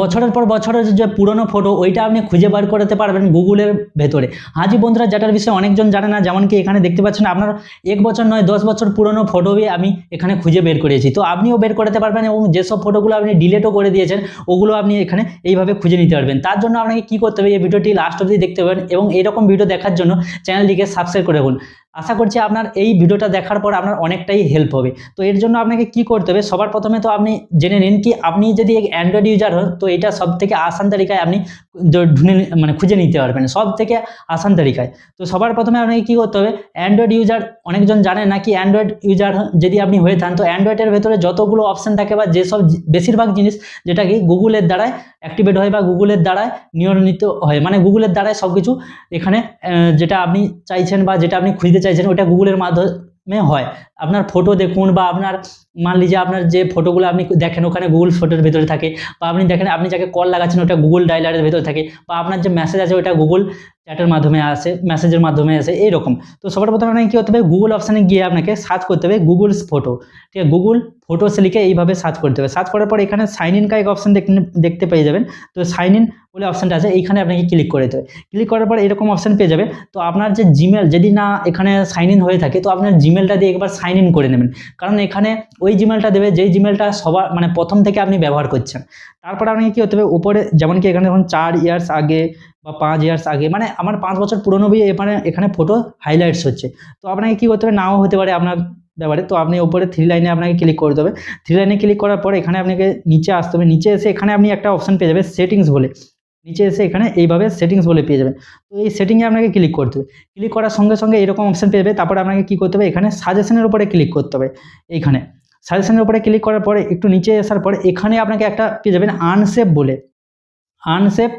বছরের পর বছরের যে পুরনো ফটো ওইটা আপনি খুঁজে বার করতে পারবেন গুগলের ভেতরে। হাজি বন্ধুরা যেটার বিষয়ে অনেকজন জানে না, যেমন কি এখানে দেখতে পাচ্ছেন, আপনার এক বছর নয়, দশ বছর পুরনো ফটোই আমি এখানে খুঁজে বের করেছি। তো আপনিও বের করতে পারবেন এবং যেসব ফটোগুলো আপনি ডিলেটও করে দিয়েছেন, ওগুলো আপনি এখানে এইভাবে খুঁজে নিতে পারবেন। তার জন্য আপনাকে কী করতে হবে, এই ভিডিওটি লাস্ট অবধি দেখতে পাবেন এবং এরকম ভিডিও দেখার জন্য চ্যানেলটিকে সাবস্ক্রাইব করে রাখুন। আশা করছি আপনার এই ভিডিওটা দেখার পর আপনার অনেকটাই হেল্প হবে। তো এর জন্য আপনাকে কি করতে হবে? সবার প্রথমে তো আপনি জেনে নিন কি আপনি যদি অ্যান্ড্রয়েড ইউজার হন, তো এটা সব থেকে আসান তালিকায় আপনি ঢুনে মানে খুঁজে নিতে পারবেন সব থেকে আসান তালিকায়। তো সবার প্রথমে আপনাকে কী করতে হবে? অ্যান্ড্রয়েড ইউজার অনেকজন জানে না কি অ্যান্ড্রয়েড ইউজার যদি আপনি হয়ে থাকেন তো অ্যান্ড্রয়েডের ভেতরে যতগুলো অপশান থাকে বা যেসব বেশিরভাগ জিনিস, যেটা কি গুগলের দ্বারায় অ্যাক্টিভেট হয় বা গুগলের দ্বারায় নিয়ন্ত্রিত হয়। মানে গুগলের দ্বারাই সব কিছু এখানে যেটা আপনি চাইছেন বা যেটা আপনি খুঁজতে চাইছেন ওটা গুগলের মাধ্যমে হয়। আপনার ফটো দেখুন বা আপনার, মান লিজে আপনার যে ফটোগুলো আপনি দেখেন, ওখানে গুগল ফটোর ভেতরে থাকে। বা আপনি দেখেন, আপনি যাকে কল লাগাচ্ছেন, ওটা গুগল ডায়লারের ভেতরে থাকে। বা আপনার যে মেসেজ আছে ওটা গুগল চ্যাটের মাধ্যমে আসে মেসেজের মাধ্যমে আসে, এইরকম। তো সবার প্রথমে আপনাকে কী করতে হবে? গুগল অপশানে গিয়ে আপনাকে সার্চ করতে হবে গুগলস ফটো ঠিক আছে? গুগল ফটোস লিখে এইভাবে সার্চ করতে হবে। সার্চ করার পর এখানে সাইন ইন কাইক অপশান দেখতে পেয়ে যাবেন। তো সাইন ইন বলে অপশানটা আছে, এইখানে আপনাকে ক্লিক করে দেবে ক্লিক করার পর এরকম অপশান পেয়ে যাবে তো আপনার যে জিমেল যদি না এখানে সাইন ইন হয়ে থাকে, তো আপনার জিমেলটা দিয়ে একবার সাইন ইন করে নেবেন। কারণ এখানে ওই জিমেলটা দেবে, যেই জিমেলটা সবার মানে প্রথম থেকে আপনি ব্যবহার করছেন। তারপর আপনাকে কী হতে হবে? উপরে যেমন কি এখানে দেখুন, চার ইয়ার্স আগে বা পাঁচ ইয়ার্স আগে মানে আমার পাঁচ বছর পুরনো বই এখানে এখানে ফটো হাইলাইটস হচ্ছে। তো আপনাকে কী করতে হবে? নাও হতে পারে আপনার ব্যাপারে। তো আপনি ওপরে থ্রি লাইনে আপনাকে ক্লিক করতে হবে থ্রি লাইনে ক্লিক করার পর এখানে আপনাকে নিচে আসতে হবে। নিচে এসে এখানে আপনি একটা অপশান পেয়ে যাবেন সেটিংস বলে। নিচে এসে এখানে এইভাবে সেটিংস বলে পেয়ে যাবেন। তো এই সেটিংয়ে আপনাকে ক্লিক করতে হবে। ক্লিক করার সঙ্গে সঙ্গে এরকম অপশান পেয়ে যাবে। তারপরে আপনাকে কী করতে হবে? এখানে সাজেশনের উপরে ক্লিক করতে হবে। এইখানে। সাজেশনের উপরে ক্লিক করার পরে একটু নিচে আসার পরে এখানে আপনাকে একটা পেয়ে যাবেন আনসেপ বলে। আনসেপ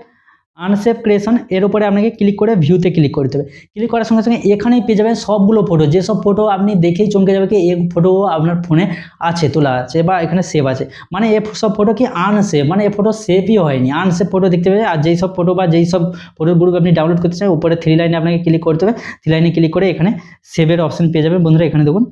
আনসেপ ক্রিয়েশন এর উপরে আপনাকে ক্লিক করে ভিউতে ক্লিক করতে হবে। ক্লিক করার সঙ্গে সঙ্গে এখানেই পেয়ে যাবেন সবগুলো ফটো যেসব ফটো আপনি দেখেই চমকে যাবে কি এই ফটো আপনার ফোনে আছে, তোলা আছে, বা এখানে সেভ আছে। মানে এ সব ফটো কি আনসেভ মানে এ ফটো সেভই হয়নি। আনসেভ ফটো দেখতে পাবে আর যেই সব ফটো বা যেই সব ফটোর গ্রুপ আপনি ডাউনলোড করতে চান, উপরে থ্রি লাইনে আপনাকে ক্লিক করতে হবে। থ্রি লাইনে ক্লিক করে এখানে সেভের অপশন পেয়ে যাবেন। বন্ধুরা, এখানে দেখুন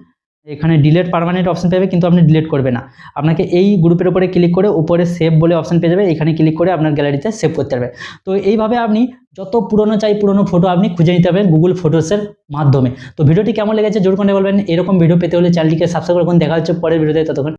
এখানে ডিলেট পারমানেন্ট অপশন পাবে কিন্তু আপনি ডিলেট করবে না। আপনাকে এই গ্রুপের উপরে ক্লিক করে উপরে সেভ বলে অপশন পেয়ে যাবে, এখানে ক্লিক করে আপনার গ্যালারিতে সেভ করতে পারবে। তো এইভাবে আপনি যত পুরনো চাই পুরনো ফটো আপনি খুঁজে নিতে পারবেন গুগল ফটোসের মাধ্যমে। তো ভিডিওটি কেমন লেগেছে? জোর করে বলবেন। এরকম ভিডিও পেতে হলে চ্যানেলটিকে সাবস্ক্রাইব করুন। দেখা হচ্ছে পরের ভিডিওতে ততক্ষণ